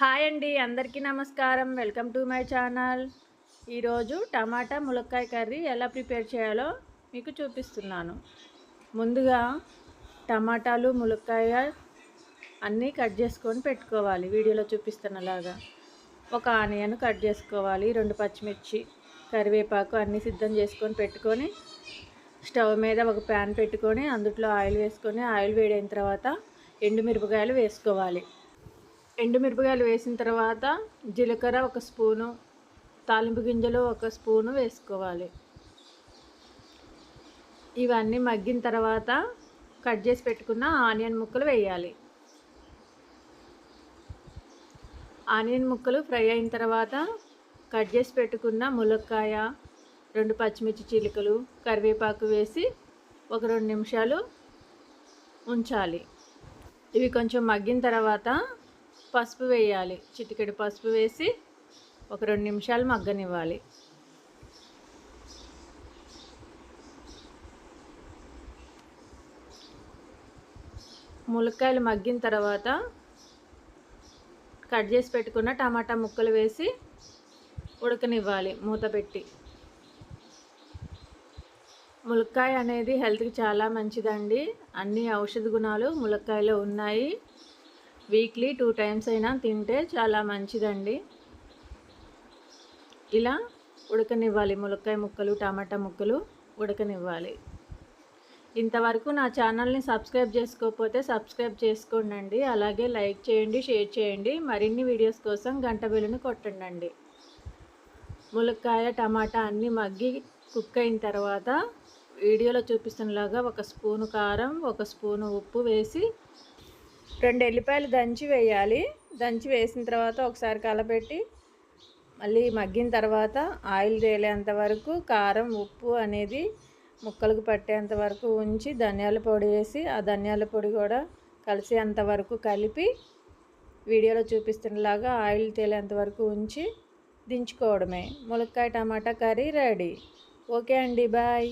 Hi అండి అందరికీ నమస్కారం. Welcome to my channel. ఈరోజు టమాటా ములక్కాయ కర్రీ ఎలా ప్రిపేర్ చేయాలో మీకు చూపిస్తున్నాను. ముందుగా టమాటాలు ములక్కాయ అన్నీ కట్ చేసుకొని పెట్టుకోవాలి. వీడియోలో చూపిస్తున్నలాగా ఒక ఆనియన్ కట్ చేసుకోవాలి రెండు పచ్చిమిర్చి కరివేపాకు అన్నీ సిద్ధం చేసుకొని పెట్టుకొని స్టవ్ మీద ఒక ప్యాన్ పెట్టుకొని అందుట్లో ఆయిల్ వేసుకొని ఆయిల్ వేడైన తర్వాత ఎండుమిరపకాయలు వేసుకోవాలి. ఎండుమిరపకాయలు వేసిన తర్వాత జీలకర్ర ఒక స్పూను తాలింపు గింజలు ఒక స్పూను వేసుకోవాలి. ఇవన్నీ మగ్గిన తర్వాత కట్ చేసి పెట్టుకున్న ఆనియన్ ముక్కలు వేయాలి. ఆనియన్ ముక్కలు ఫ్రై అయిన తర్వాత కట్ చేసి పెట్టుకున్న ములక్కాయ రెండు పచ్చిమిర్చి చిలుకలు కరివేపాకు వేసి ఒక రెండు నిమిషాలు ఉంచాలి. ఇవి కొంచెం మగ్గిన తర్వాత పసుపు వేయాలి. చిటికెడు పసుపు వేసి ఒక రెండు నిమిషాలు మగ్గనివ్వాలి. ములక్కాయలు మగ్గిన తర్వాత కట్ చేసి పెట్టుకున్న టమాటా ముక్కలు వేసి ఉడకనివ్వాలి మూత పెట్టి. ములక్కాయ అనేది హెల్త్కి చాలా మంచిదండి. అన్ని ఔషధ గుణాలు ములక్కాయలో ఉన్నాయి. వీక్లీ టూ టైమ్స్ అయినా తింటే చాలా మంచిదండి. ఇలా ఉడకనివ్వాలి ములక్కాయ ముక్కలు టమాటా ముక్కలు ఉడకనివ్వాలి. ఇంతవరకు నా ఛానల్ని సబ్స్క్రైబ్ చేసుకోకపోతే సబ్స్క్రైబ్ చేసుకోండి అలాగే లైక్ చేయండి షేర్ చేయండి. మరిన్ని వీడియోస్ కోసం గంట బిల్లును కొట్టండి ములక్కాయ టమాటా అన్నీ మగ్గి కుక్ అయిన తర్వాత వీడియోలో చూపిస్తున్నలాగా ఒక స్పూను కారం ఒక స్పూను ఉప్పు వేసి రెండు ఎల్లిపాయలు దంచి వేయాలి. దంచి వేసిన తర్వాత ఒకసారి కలపెట్టి మళ్ళీ మగ్గిన తర్వాత ఆయిల్ తేలేంత వరకు కారం ఉప్పు అనేది ముక్కలకు పట్టేంత వరకు ఉంచి ధనియాల పొడి వేసి ఆ ధనియాల పొడి కూడా కలిసేంత అంతవరకు కలిపి వీడియోలో చూపిస్తున్నలాగా ఆయిల్ తేలేంత వరకు ఉంచి దించుకోవడమే. ములక్కాయ టమాటా కర్రీ రెడీ. ఓకే అండి బాయ్.